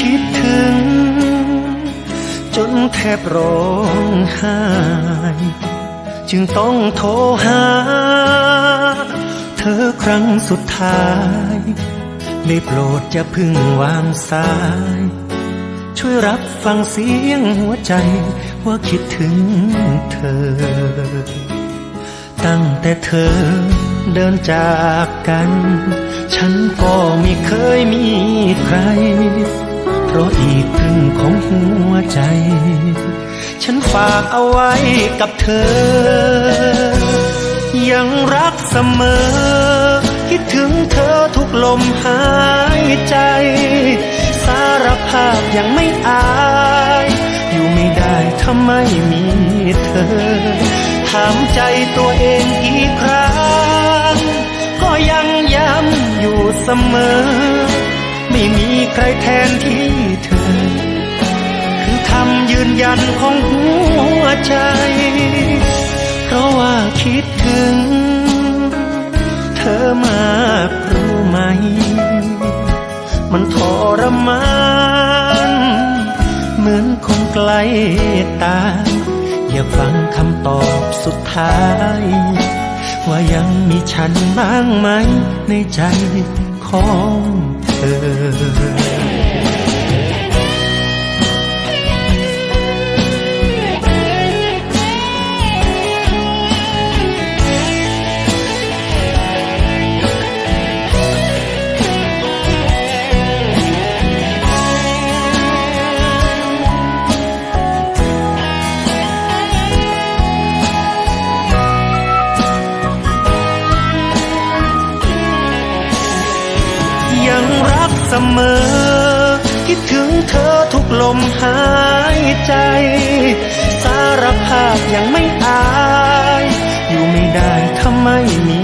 คิดถึง จนแทบร้องไห้จึงต้องโทรหา เธอครั้งสุดท้าย ได้โปรดจะพึ่งวางสาย ช่วยรับฟังเสียงหัวใจว่าคิดถึงเธอ ตั้งแต่เธอเดินจากกัน ฉันก็ไม่เคยมีใคร เพราะอีกครึ่งของหัวใจ ฉันฝากเอาไว้กับเธอ ยังรักเสมอ คิดถึงเธอทุกลมหายใจ สารภาพยังไม่อาย อยู่ไม่ได้ถ้าไม่มีเธอ ถามใจตัวเองกี่ครั้ง ก็ยังย้ำอยู่เสมอ ไม่มีใครแทนที่ นยันของหัวใจ เพราะว่าคิดถึง เธอมากรู้ไหม มันทรมาน เหมือนคนไกลตา อย่าฟังคำตอบสุดท้าย ว่ายังมีฉันบ้างไหมในใจของ ยังรักเสมอ คิดถึงเธอทุกลมหายใจ สารภาพยังไม่อาย อยู่ไม่ได้ถ้าไม่มี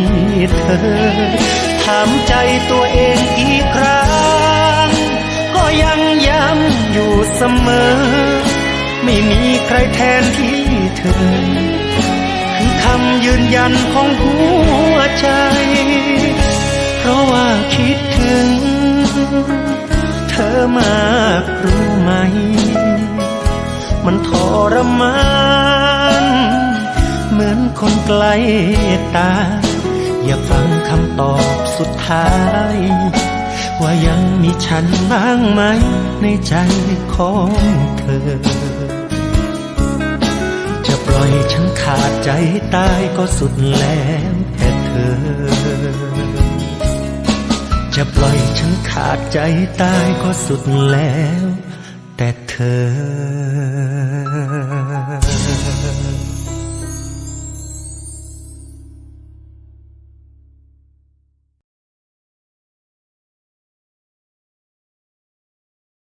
เธอ ถามใจตัวเองอีกครั้ง ก็ยังย้ำอยู่เสมอ ไม่มีใครแทนที่เธอ คือคำยืนยันของหัวใจ อมากรู้ไหม มันทรมาน เหมือนคนไกลตา อย่าฟังคำตอบสุดท้าย ว่ายังมีฉันบ้างไหม ในใจของเธอ จะปล่อยฉันขาดใจตายก็สุดแล้ว จะปล่อยฉันขาดใจตายก็สุดแล้ว แต่เธอ